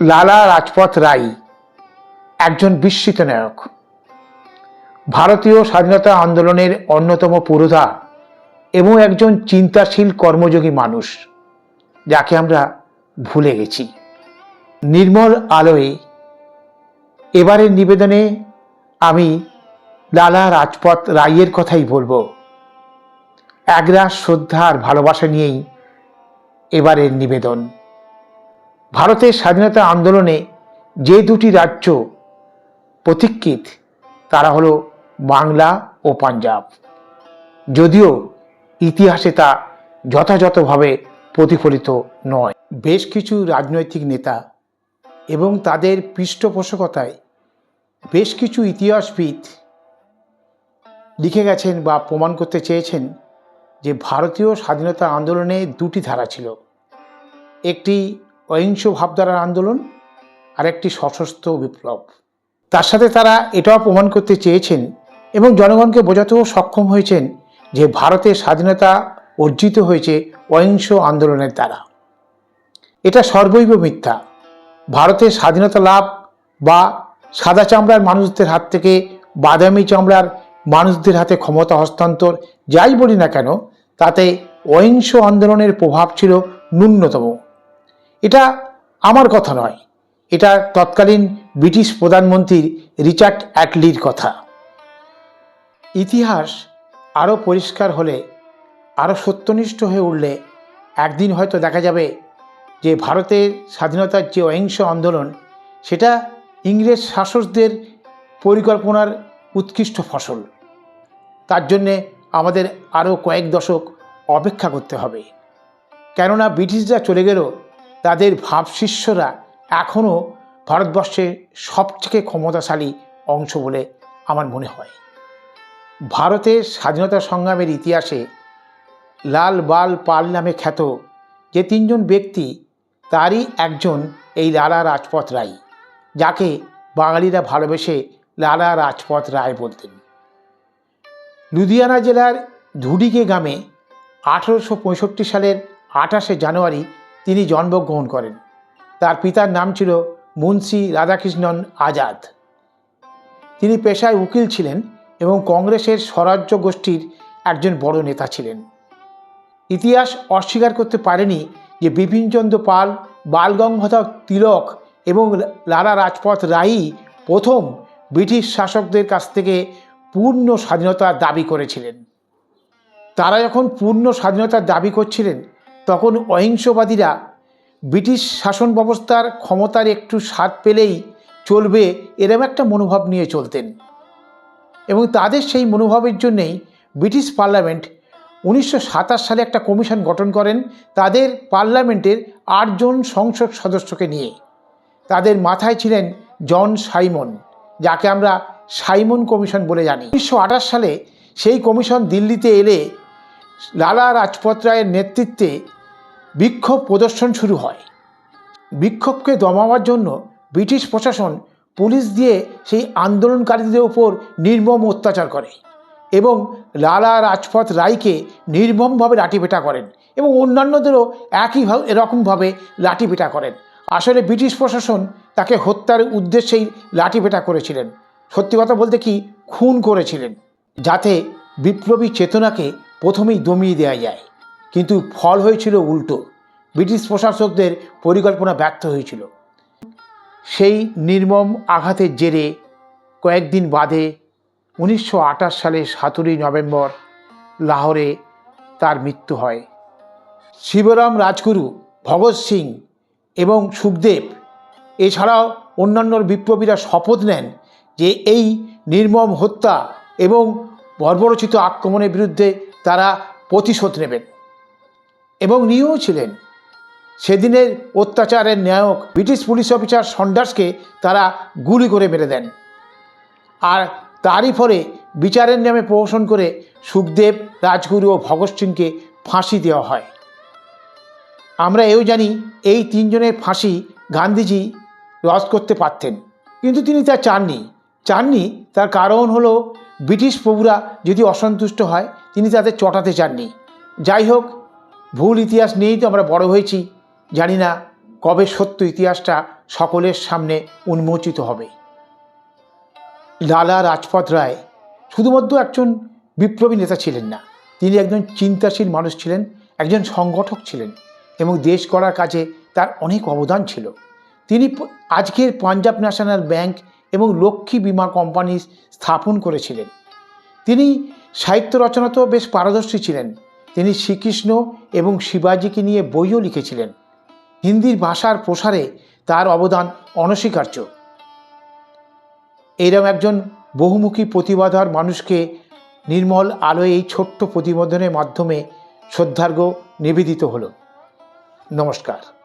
লালা রাজপথ রায় একজন বিস্মিত নায়ক। ভারতীয় স্বাধীনতা আন্দোলনের অন্যতম পুরোধা এবং একজন চিন্তাশীল কর্মযোগী মানুষ, যাকে আমরা ভুলে গেছি। নির্মল আলোয় এবারের নিবেদনে আমি লালা রাজপথ রায়ের কথাই বলব। একরাশ শ্রদ্ধা আর ভালোবাসা নিয়েই এবারের নিবেদন। ভারতের স্বাধীনতা আন্দোলনে যে দুটি রাজ্য প্রতীক্ষিত, তারা হলো বাংলা ও পাঞ্জাব। যদিও ইতিহাসে তা যথাযথভাবে প্রতিফলিত নয়। বেশ কিছু রাজনৈতিক নেতা এবং তাদের পৃষ্ঠপোষকতায় বেশ কিছু ইতিহাসবিদ লিখে গেছেন বা প্রমাণ করতে চেয়েছেন যে ভারতীয় স্বাধীনতা আন্দোলনে দুটি ধারা ছিল। একটি অহিংস ভাবধারার আন্দোলন আর একটি সশস্ত্র বিপ্লব। তার সাথে তারা এটাও প্রমাণ করতে চেয়েছেন এবং জনগণকে বোঝাতেও সক্ষম হয়েছেন যে ভারতের স্বাধীনতা অর্জিত হয়েছে অহিংস আন্দোলনের দ্বারা। এটা সর্বৈব মিথ্যা। ভারতের স্বাধীনতা লাভ বা সাদা চামড়ার মানুষদের হাত থেকে বাদামি চামড়ার মানুষদের হাতে ক্ষমতা হস্তান্তর, যাই বলি না কেন তাতে অহিংস আন্দোলনের প্রভাব ছিল ন্যূনতম। এটা আমার কথা নয়। এটা তৎকালীন ব্রিটিশ প্রধানমন্ত্রী রিচার্ড অ্যাটলির কথা। ইতিহাস আরও পরিষ্কার হলে, আরও সত্যনিষ্ঠ হয়ে উঠলে একদিন হয়তো দেখা যাবে যে ভারতের স্বাধীনতার যে অহিংস আন্দোলন, সেটা ইংরেজ শাসকদের পরিকল্পনার উৎকৃষ্ট ফসল। তার জন্যে আমাদের আরও কয়েক দশক অপেক্ষা করতে হবে। কেননা ব্রিটিশরা চলে গেলেও তাদের ভাবশিষ্যরা এখনও ভারতবর্ষে সবথেকে ক্ষমতাশালী অংশ বলে আমার মনে হয়। ভারতের স্বাধীনতা সংগ্রামের ইতিহাসে লাল বাল পাল নামে খ্যাত যে তিনজন ব্যক্তি, তারই একজন এই লালা রাজপথ রায়, যাকে বাঙালিরা ভালোবেসে লালা রাজপথ রায় বলতেন। লুধিয়ানা জেলার ধুডিকে গ্রামে আঠেরোশো পঁয়ষট্টি সালের আঠাশে জানুয়ারি তিনি জন্মগ্রহণ করেন। তার পিতার নাম ছিল মুন্সি রাধাকৃষ্ণন আজাদ। তিনি পেশায় উকিল ছিলেন এবং কংগ্রেসের স্বরাজ্য গোষ্ঠীর একজন বড় নেতা ছিলেন। ইতিহাস অস্বীকার করতে পারেনি যে বিপিনচন্দ্র পাল, বালগঙ্গাধর তিলক এবং লালা রাজপথ রায়ই প্রথম ব্রিটিশ শাসকদের কাছ থেকে পূর্ণ স্বাধীনতার দাবি করেছিলেন। তারা যখন পূর্ণ স্বাধীনতার দাবি করছিলেন, তখন অহিংসবাদীরা ব্রিটিশ শাসন ব্যবস্থার ক্ষমতার একটু স্বাদ পেলেই চলবে এরম একটা মনোভাব নিয়ে চলতেন। এবং তাদের সেই মনোভাবের জন্যেই ব্রিটিশ পার্লামেন্ট উনিশশো সাতাশ সালে একটা কমিশন গঠন করেন তাদের পার্লামেন্টের আটজন সংসদ সদস্যকে নিয়ে। তাদের মাথায় ছিলেন জন সাইমন, যাকে আমরা সাইমন কমিশন বলে জানি। উনিশশো আঠাশ সালে সেই কমিশন দিল্লিতে এলে লালা রাজপথ রায়ের নেতৃত্বে বিক্ষোভ প্রদর্শন শুরু হয়। বিক্ষোভকে দমাবার জন্য ব্রিটিশ প্রশাসন পুলিশ দিয়ে সেই আন্দোলনকারীদের ওপর নির্মম অত্যাচার করে এবং লালা রাজপথ রায়কে নির্মমভাবে লাঠিপেটা করেন এবং অন্যান্যদেরও একইভাবে এরকমভাবে লাঠিপেটা করেন। আসলে ব্রিটিশ প্রশাসন তাকে হত্যার উদ্দেশ্যেই লাঠিপেটা করেছিলেন। সত্যি কথা বলতে কি, খুন করেছিলেন, যাতে বিপ্লবী চেতনাকে প্রথমেই দমিয়ে দেওয়া যায়। কিন্তু ফল হয়েছিল উল্টো, ব্রিটিশ প্রশাসকদের পরিকল্পনা ব্যর্থ হয়েছিল। সেই নির্মম আঘাতের জেরে কয়েকদিন বাদে উনিশশো আঠাশ সালে সাতই নভেম্বর লাহোরে তার মৃত্যু হয়। শিবরাম রাজগুরু, ভগৎ সিং এবং সুখদেব, এছাড়াও অন্যান্য বিপ্লবীরা শপথ নেন যে এই নির্মম হত্যা এবং বর্বরচিত আক্রমণের বিরুদ্ধে তারা প্রতিশোধ নেবেন। এবং নিয়েও ছিলেন। সেদিনের অত্যাচারের নায়ক ব্রিটিশ পুলিশ অফিসার সন্ডার্সকে তারা গুলি করে মেরে দেন। আর তারই ফলে বিচারের নামে প্রহসন করে সুখদেব, রাজগুরু ও ভগৎ সিংকে ফাঁসি দেওয়া হয়। আমরা এও জানি এই তিনজনের ফাঁসি গান্ধীজি রদ করতে পারতেন। কিন্তু তিনি তা চাননি। চাননি, তার কারণ হলো ব্রিটিশ প্রভুরা যদি অসন্তুষ্ট হয়, তিনি তাদের চটাতে চাননি। যাই হোক, ভুল ইতিহাস নিয়েই তো আমরা বড় হয়েছি। জানি না কবে সত্য ইতিহাসটা সকলের সামনে উন্মোচিত হবে। লালা রাজপথ রায় শুধুমাত্র একজন বিপ্লবী নেতা ছিলেন না, তিনি একজন চিন্তাশীল মানুষ ছিলেন, একজন সংগঠক ছিলেন এবং দেশ করার কাজে তার অনেক অবদান ছিল। তিনি আজকের পাঞ্জাব ন্যাশনাল ব্যাংক এবং লক্ষ্মী বীমা কোম্পানি স্থাপন করেছিলেন। তিনি সাহিত্য রচনাতেও বেশ পারদর্শী ছিলেন। তিনি শ্রীকৃষ্ণ এবং শিবাজিকে নিয়ে বইও লিখেছিলেন। হিন্দির ভাষার প্রসারে তার অবদান অনস্বীকার্য। এইরকম একজন বহুমুখী প্রতিভাধর মানুষকে নির্মল আলোয় এই ছোট্ট প্রতিবেদনের মাধ্যমে শ্রদ্ধার্ঘ নিবেদিত হল। নমস্কার।